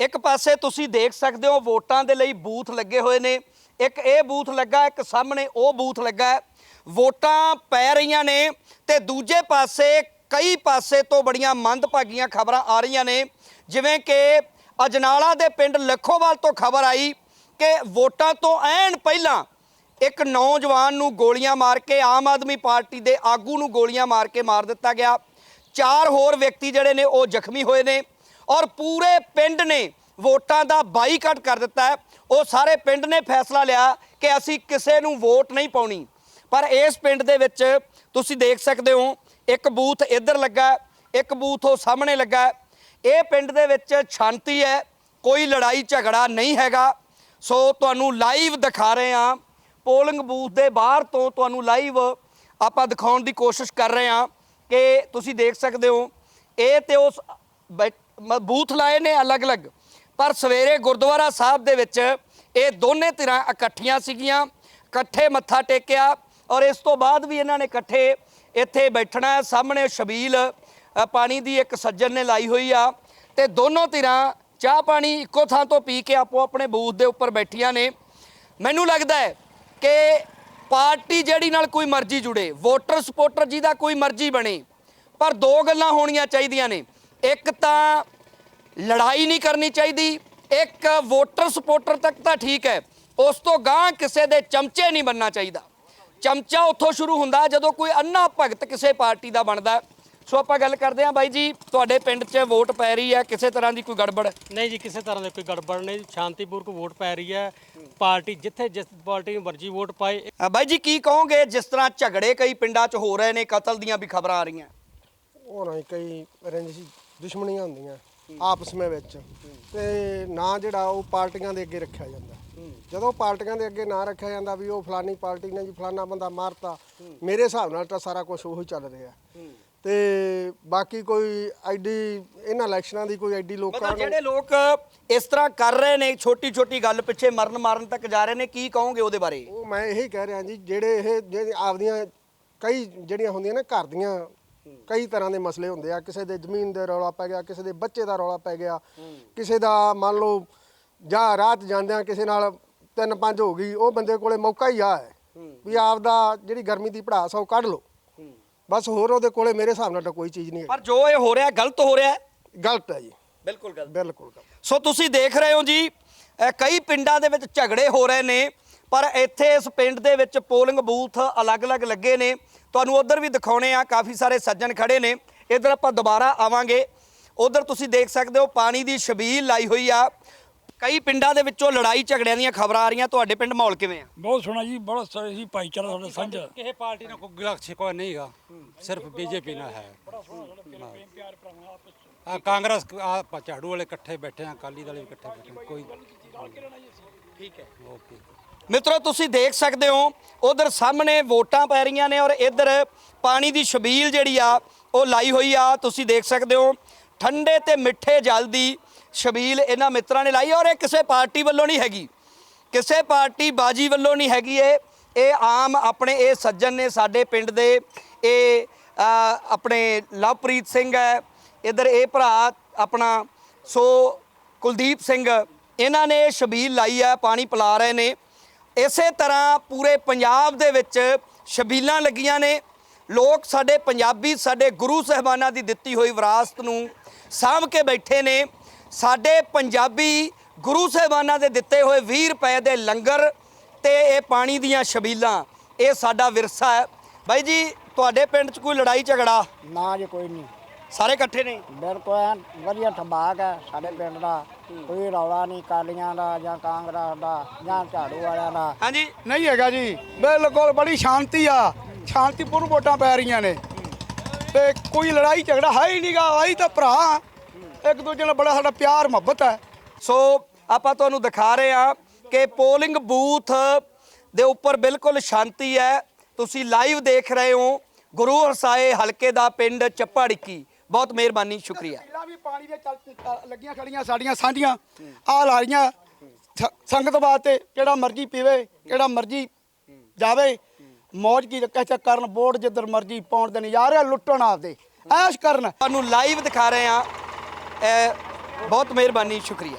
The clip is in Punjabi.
ਇੱਕ ਪਾਸੇ ਤੁਸੀਂ ਦੇਖ ਸਕਦੇ ਹੋ ਵੋਟਾਂ ਦੇ ਲਈ ਬੂਥ ਲੱਗੇ ਹੋਏ ਨੇ। ਇੱਕ ਇਹ ਬੂਥ ਲੱਗਾ, ਇੱਕ ਸਾਹਮਣੇ ਉਹ ਬੂਥ ਲੱਗਾ ਵੋਟਾਂ ਪੈ ਰਹੀਆਂ ਨੇ ਤੇ ਦੂਜੇ ਪਾਸੇ ਕਈ ਪਾਸੇ ਤੋਂ ਬੜੀਆਂ ਮੰਦਭਾਗੀਆਂ ਖਬਰਾਂ ਆ ਰਹੀਆਂ ਨੇ। ਜਿਵੇਂ ਕਿ ਅਜਨਾਲਾ ਦੇ ਪਿੰਡ ਲੱਖੋਵਾਲ ਤੋਂ ਖਬਰ ਆਈ ਕਿ ਵੋਟਾਂ ਤੋਂ ਐਨ ਪਹਿਲਾਂ ਇੱਕ ਨੌਜਵਾਨ ਨੂੰ ਗੋਲੀਆਂ ਮਾਰ ਕੇ ਆਮ ਆਦਮੀ ਪਾਰਟੀ ਦੇ ਆਗੂ ਨੂੰ ਗੋਲੀਆਂ ਮਾਰ ਕੇ ਮਾਰ ਦਿੱਤਾ ਗਿਆ। ਚਾਰ ਹੋਰ ਵਿਅਕਤੀ ਜਿਹੜੇ ਨੇ ਉਹ ਜ਼ਖਮੀ ਹੋਏ ਨੇ। ਔਰ ਪੂਰੇ ਪਿੰਡ ਨੇ ਵੋਟਾਂ ਦਾ ਬਾਈਕਾਟ ਕਰ ਦਿੱਤਾ ਉਹ ਸਾਰੇ ਪਿੰਡ ਨੇ ਫੈਸਲਾ ਲਿਆ ਕਿ ਅਸੀਂ ਕਿਸੇ ਨੂੰ ਵੋਟ ਨਹੀਂ ਪਾਉਣੀ। ਪਰ ਇਸ ਪਿੰਡ ਦੇ ਵਿੱਚ ਤੁਸੀਂ ਦੇਖ ਸਕਦੇ ਹੋ, ਇੱਕ ਬੂਥ ਇੱਧਰ ਲੱਗਾ ਇੱਕ ਬੂਥ ਉਹ ਸਾਹਮਣੇ ਲੱਗਾ ਇਹ ਪਿੰਡ ਦੇ ਵਿੱਚ ਸ਼ਾਂਤੀ ਹੈ, ਕੋਈ ਲੜਾਈ ਝਗੜਾ ਨਹੀਂ ਹੈਗਾ। ਸੋ ਤੁਹਾਨੂੰ ਲਾਈਵ ਦਿਖਾ ਰਹੇ ਹਾਂ। ਪੋਲਿੰਗ ਬੂਥ ਦੇ ਬਾਹਰ ਤੋਂ ਤੁਹਾਨੂੰ ਲਾਈਵ ਆਪਾਂ ਦਿਖਾਉਣ ਦੀ ਕੋਸ਼ਿਸ਼ ਕਰ ਰਹੇ ਹਾਂ ਕਿ ਤੁਸੀਂ ਦੇਖ ਸਕਦੇ ਹੋ, ਇਹ ਤੇ ਉਸ ਬੈ- ਬੂਥ ਲਾਏ ਨੇ ਅਲੱਗ-ਅਲੱਗ। ਪਰ ਸਵੇਰੇ ਗੁਰਦੁਆਰਾ ਸਾਹਿਬ ਦੇ ਵਿੱਚ ਇਹ ਦੋਨੇ ਧਿਰਾਂ ਇਕੱਠੀਆਂ ਸੀਗੀਆਂ, ਇਕੱਠੇ ਮੱਥਾ ਟੇਕਿਆ ਔਰ ਇਸ ਤੋਂ ਬਾਅਦ ਵੀ ਇਹਨਾਂ ਨੇ ਇਕੱਠੇ ਇੱਥੇ ਬੈਠਣਾ ਹੈ। ਸਾਹਮਣੇ ਸ਼ਬੀਲ ਪਾਣੀ ਦੀ ਇੱਕ ਸੱਜਣ ਨੇ ਲਾਈ ਹੋਈ ਆ ਤੇ ਦੋਨੋਂ ਧਿਰਾਂ ਚਾਹ ਪਾਣੀ ਇੱਕੋ ਥਾਂ ਤੋਂ ਪੀ ਕੇ ਆਪੋ ਆਪਣੇ ਬੂਥ ਦੇ ਉੱਪਰ ਬੈਠੀਆਂ ਨੇ। ਮੈਨੂੰ ਲੱਗਦਾ ਹੈ ਕਿ ਪਾਰਟੀ ਜਿਹੜੀ ਨਾਲ ਕੋਈ ਮਰਜ਼ੀ ਜੁੜੇ ਵੋਟਰ ਸਪੋਰਟਰ ਜਿਹਦਾ ਕੋਈ ਮਰਜ਼ੀ ਬਣੇ, ਪਰ ਦੋ ਗੱਲਾਂ ਹੋਣੀਆਂ ਚਾਹੀਦੀਆਂ ਨੇ। ਇੱਕ ਤਾਂ ਲੜਾਈ ਨਹੀਂ ਕਰਨੀ ਚਾਹੀਦੀ ਇੱਕ ਵੋਟਰ ਸਪੋਰਟਰ ਤੱਕ ਤਾਂ ਠੀਕ ਹੈ ਉਸ ਤੋਂ ਗਾਂ ਕਿਸੇ ਦੇ ਚਮਚੇ ਨਹੀਂ ਬੰਨਣਾ ਚਾਹੀਦਾ। ਚਮਚਾ ਉੱਥੋਂ ਸ਼ੁਰੂ ਹੁੰਦਾ ਜਦੋਂ ਕੋਈ ਅੰਨਾ ਭਗਤ ਕਿਸੇ ਪਾਰਟੀ ਦਾ ਬਣਦਾ। ਸੋ ਆਪਾਂ ਗੱਲ ਕਰਦੇ ਹਾਂ ਬਾਈ ਜੀ ਤੁਹਾਡੇ ਪਿੰਡ 'ਚ ਵੋਟ ਪੈ ਰਹੀ ਹੈ ਕਿਸੇ ਤਰ੍ਹਾਂ ਦੀ ਕੋਈ ਗੜਬੜ? ਨਹੀਂ ਜੀ ਕਿਸੇ ਤਰ੍ਹਾਂ ਦੀ ਕੋਈ ਗੜਬੜ ਨਹੀਂ ਸ਼ਾਂਤੀਪੂਰਵਕ ਵੋਟ ਪੈ ਰਹੀ ਹੈ। ਪਾਰਟੀ ਜਿੱਥੇ ਜਿਸ ਪਾਰਟੀ ਨੂੰ ਮਰਜ਼ੀ ਵੋਟ ਪਾਏ। ਅ, ਬਾਈ ਜੀ ਕੀ ਕਹੋਗੇ ਜਿਸ ਤਰ੍ਹਾਂ ਝਗੜੇ ਕਈ ਪਿੰਡਾਂ 'ਚ ਹੋ ਰਹੇ ਨੇ ਕਤਲ ਦੀਆਂ ਵੀ ਖਬਰਾਂ ਆ ਰਹੀਆਂ? ਹੋਣਾ ਹੀ ਕਈ ਰੰਜਿਸ਼ ਦੁਸ਼ਮਣੀਆਂ ਹੁੰਦੀਆਂ ਆਪਸ ਵਿੱਚ। ਤੇ ਨਾ ਜਿਹੜਾ ਉਹ ਪਾਰਟੀਆਂ ਦੇ ਅੱਗੇ ਰੱਖਿਆ ਜਾਂਦਾ। ਜਦੋਂ ਪਾਰਟੀਆਂ ਦੇ ਅੱਗੇ ਨਾ ਰੱਖਿਆ ਜਾਂਦਾ ਵੀ ਉਹ ਫਲਾਨੀ ਪਾਰਟੀ ਨੇ ਜੀ ਫਲਾਨਾ ਬੰਦਾ ਮਾਰਤਾ ਮੇਰੇ ਹਿਸਾਬ ਨਾਲ ਤਾਂ ਸਾਰਾ ਕੁਝ ਉਹੀ ਚੱਲ ਰਿਹਾ। ਤੇ ਬਾਕੀ ਕੋਈ ਐਡੀ ਇਹਨਾਂ ਇਲੈਕਸ਼ਨਾਂ ਦੀ ਕੋਈ ਐਡੀ ਲੋਕਾਂ ਮਤਲਬ ਨੂੰ ਜਿਹੜੇ ਲੋਕ ਇਸ ਤਰ੍ਹਾਂ ਕਰ ਰਹੇ ਨੇ ਛੋਟੀ ਛੋਟੀ ਗੱਲ ਪਿੱਛੇ ਮਰਨ ਮਾਰਨ ਤੱਕ ਜਾ ਰਹੇ ਨੇ ਕੀ ਕਹੋਗੇ ਉਹਦੇ ਬਾਰੇ? ਉਹ ਮੈਂ ਇਹੀ ਕਹਿ ਰਿਹਾ ਜੀ ਜਿਹੜੇ ਇਹ ਜਿਹੜੇ ਆਪਦੀਆਂ ਕਈ ਜਿਹੜੀਆਂ ਹੁੰਦੀਆਂ ਨੇ ਘਰ ਦੀਆਂ ਕਈ ਤਰ੍ਹਾਂ ਦੇ ਮਸਲੇ ਹੁੰਦੇ ਆ। ਕਿਸੇ ਦੇ ਜ਼ਮੀਨ ਦੇ ਰੌਲਾ ਪੈ ਗਿਆ ਕਿਸੇ ਦੇ ਬੱਚੇ ਦਾ ਰੌਲਾ ਪੈ ਗਿਆ। ਕਿਸੇ ਦਾ ਮੰਨ ਲਓ ਜਾਂ ਰਾਤ ਜਾਂਦਿਆਂ ਕਿਸੇ ਨਾਲ ਤਿੰਨ ਪੰਜ ਹੋ ਗਈ ਉਹ ਬੰਦੇ ਕੋਲੇ ਮੌਕਾ ਹੀ ਆ ਹੈ। ਵੀ ਆਪਦਾ ਜਿਹੜੀ ਗਰਮੀ ਦੀ ਪੜਾਸ ਆ ਉਹ ਕੱਢ ਲਓ। ਬਸ ਹੋਰ ਉਹਦੇ ਕੋਲੇ ਮੇਰੇ ਹਿਸਾਬ ਨਾਲ ਤਾਂ ਕੋਈ ਚੀਜ਼ ਨਹੀਂ ਹੈ ਪਰ ਜੋ ਇਹ ਹੋ ਰਿਹਾ ਗਲਤ ਹੋ ਰਿਹਾ ਗਲਤ ਹੈ ਜੀ। ਬਿਲਕੁਲ ਗਲਤ। ਬਿਲਕੁਲ ਗਲਤ। ਸੋ ਤੁਸੀਂ ਦੇਖ ਰਹੇ ਹੋ ਜੀ ਕਈ ਪਿੰਡਾਂ ਦੇ ਵਿੱਚ ਝਗੜੇ ਹੋ ਰਹੇ ਨੇ ਪਰ ਇੱਥੇ ਇਸ ਪਿੰਡ ਦੇ ਵਿੱਚ ਪੋਲਿੰਗ ਬੂਥ ਅਲੱਗ-ਅਲੱਗ ਲੱਗੇ ਨੇ। ਤੁਹਾਨੂੰ ਉਧਰ ਵੀ ਦਿਖਾਉਣੇ ਆ ਕਾਫੀ ਸਾਰੇ ਸੱਜਣ ਖੜੇ ਨੇ। ਇਧਰ ਆਪਾਂ ਦੁਬਾਰਾ ਆਵਾਂਗੇ। ਉਧਰ ਤੁਸੀਂ ਦੇਖ ਸਕਦੇ ਹੋ ਪਾਣੀ ਦੀ ਛਬੀਲ ਲਾਈ ਹੋਈ ਆ। ਕਈ ਪਿੰਡਾਂ ਦੇ ਵਿੱਚੋਂ ਲੜਾਈ ਝਗੜਿਆਂ ਦੀਆਂ ਖਬਰਾਂ ਆ ਰਹੀਆਂ। ਤੁਹਾਡੇ ਪਿੰਡ ਮਾਹੌਲ ਕਿਵੇਂ ਆ? ਬਹੁਤ ਸੋਹਣਾ ਜੀ ਬੜਾ ਸਾਰੇ ਸੀ ਭਾਈਚਾਰਾ ਸਾਡਾ ਸਾਂਝਾ। ਕਿਸੇ ਪਾਰਟੀ ਨਾਲ ਕੋਈ ਗਿਲਾ ਸ਼ਿਕਵਾ ਨਹੀਂਗਾ ਸਿਰਫ ਬੀਜੇਪੀ ਨਾਲ ਹੈ। ਆ ਕਾਂਗਰਸ ਆ ਝਾੜੂ ਵਾਲੇ ਇਕੱਠੇ ਬੈਠੇ ਆ ਅਕਾਲੀ ਦਲ ਵੀ ਇਕੱਠੇ ਬੈਠੇ ਕੋਈ ਠੀਕ ਹੈ। ਓਕੇ। ਮਿੱਤਰੋ ਤੁਸੀਂ ਦੇਖ ਸਕਦੇ ਹੋ ਉਧਰ ਸਾਹਮਣੇ ਵੋਟਾਂ ਪੈ ਰਹੀਆਂ ਨੇ ਔਰ ਇੱਧਰ ਪਾਣੀ ਦੀ ਛਬੀਲ ਜਿਹੜੀ ਆ ਉਹ ਲਾਈ ਹੋਈ ਆ। ਤੁਸੀਂ ਦੇਖ ਸਕਦੇ ਹੋ ਠੰਡੇ ਤੇ ਮਿੱਠੇ ਜਲ ਦੀ ਛਬੀਲ ਇਹਨਾਂ ਮਿੱਤਰਾਂ ਨੇ ਲਾਈ ਔਰ ਇਹ ਕਿਸੇ ਪਾਰਟੀ ਵੱਲੋਂ ਨਹੀਂ ਹੈਗੀ। ਕਿਸੇ ਪਾਰਟੀ ਬਾਜੀ ਵੱਲੋਂ ਨਹੀਂ ਹੈਗੀ ਇਹ। ਇਹ ਆਮ ਆਪਣੇ ਇਹ ਸੱਜਣ ਨੇ ਸਾਡੇ ਪਿੰਡ ਦੇ ਇਹ ਆਪਣੇ ਲਵਪ੍ਰੀਤ ਸਿੰਘ ਹੈ। ਇੱਧਰ ਇਹ ਭਰਾ ਆਪਣਾ ਸੋ ਕੁਲਦੀਪ ਸਿੰਘ ਇਹਨਾਂ ਨੇ ਇਹ ਛਬੀਲ ਲਾਈ ਹੈ, ਪਾਣੀ ਪਿਲਾ ਰਹੇ ਨੇ। ਇਸੇ ਤਰ੍ਹਾਂ ਪੂਰੇ ਪੰਜਾਬ ਦੇ ਵਿੱਚ ਸ਼ਬੀਲਾਂ ਲੱਗੀਆਂ ਨੇ। ਲੋਕ ਸਾਡੇ ਪੰਜਾਬੀ, ਸਾਡੇ ਗੁਰੂ ਸਾਹਿਬਾਨਾਂ ਦੀ ਦਿੱਤੀ ਹੋਈ ਵਿਰਾਸਤ ਨੂੰ ਸਾਂਭ ਕੇ ਬੈਠੇ ਨੇ। ਸਾਡੇ ਪੰਜਾਬੀ ਗੁਰੂ ਸਾਹਿਬਾਨਾਂ ਦੇ ਦਿੱਤੇ ਹੋਏ 20 ਰੁਪਏ ਦੇ ਲੰਗਰ ਤੇ ਇਹ ਪਾਣੀ ਦੀਆਂ ਸ਼ਬੀਲਾਂ, ਇਹ ਸਾਡਾ ਵਿਰਸਾ ਹੈ। ਬਾਈ ਜੀ, ਤੁਹਾਡੇ ਪਿੰਡ 'ਚ ਕੋਈ ਲੜਾਈ ਝਗੜਾ? ਨਾ ਜੇ, ਕੋਈ ਨਹੀਂ। ਸਾਰੇ ਇਕੱਠੇ ਨੇ? ਬਿਲਕੁਲ ਐਨ ਵਧੀਆ ਠੰਬਾਕ ਹੈ ਸਾਡੇ ਪਿੰਡ ਦਾ। ਕੋਈ ਰੌਲਾ ਨਹੀਂ ਕਾਲੀਆਂ ਦਾ ਜਾਂ ਕਾਂਗਰਸ ਦਾ ਜਾਂ ਝਾੜੂ ਵਾਲਿਆਂ ਦਾ। ਹਾਂਜੀ। ਨਹੀਂ ਹੈਗਾ ਜੀ। ਬਿਲਕੁਲ ਬੜੀ ਸ਼ਾਂਤੀ ਆ। ਸ਼ਾਂਤੀਪੂਰਨ ਵੋਟਾਂ ਪੈ ਰਹੀਆਂ ਨੇ। ਤੇ ਕੋਈ ਲੜਾਈ ਝਗੜਾ ਹੈ ਹੀ ਨਹੀਂਗਾ ਆਈ ਤਾਂ ਭਰਾ ਇੱਕ ਦੂਜੇ ਨਾਲ ਬੜਾ ਸਾਡਾ ਪਿਆਰ ਮੁਹੱਬਤ ਹੈ। ਸੋ ਆਪਾਂ ਤੁਹਾਨੂੰ ਦਿਖਾ ਰਹੇ ਹਾਂ ਕਿ ਪੋਲਿੰਗ ਬੂਥ ਦੇ ਉੱਪਰ ਬਿਲਕੁਲ ਸ਼ਾਂਤੀ ਹੈ। ਤੁਸੀਂ ਲਾਈਵ ਦੇਖ ਰਹੇ ਹੋ ਗੁਰੂ ਹਰਸਾਏ ਹਲਕੇ ਦਾ ਪਿੰਡ ਚੱਪਾੜਿੱਕੀ। ਬਹੁਤ ਮਿਹਰਬਾਨੀ ਸ਼ੁਕਰੀਆ। ਪਹਿਲਾਂ ਵੀ ਪਾਣੀ ਦੇ ਚੱਲ ਲੱਗੀਆਂ ਖੜੀਆਂ ਸਾਡੀਆਂ ਸਾਂਝੀਆਂ। ਆ ਲਾਰੀਆਂ ਸ- ਸੰਗਤ ਵਾਸਤੇ ਕਿਹੜਾ ਮਰਜ਼ੀ ਪੀਵੇ ਕਿਹੜਾ ਮਰਜ਼ੀ ਜਾਵੇ ਮੌਜ ਕੀ ਕਹਿ ਕਰਨ ਵੋਟ ਜਿੱਧਰ ਮਰਜ਼ੀ ਪਾਉਣ ਦੇ ਨਜ਼ਾਰੇ ਲੁੱਟਣ ਆਪਦੇ। ਐਸ਼ ਕਰਨ। ਤੁਹਾਨੂੰ ਲਾਈਵ ਦਿਖਾ ਰਹੇ ਇਹ ਬਹੁਤ ਮਿਹਰਬਾਨੀ ਸ਼ੁਕਰੀਆ।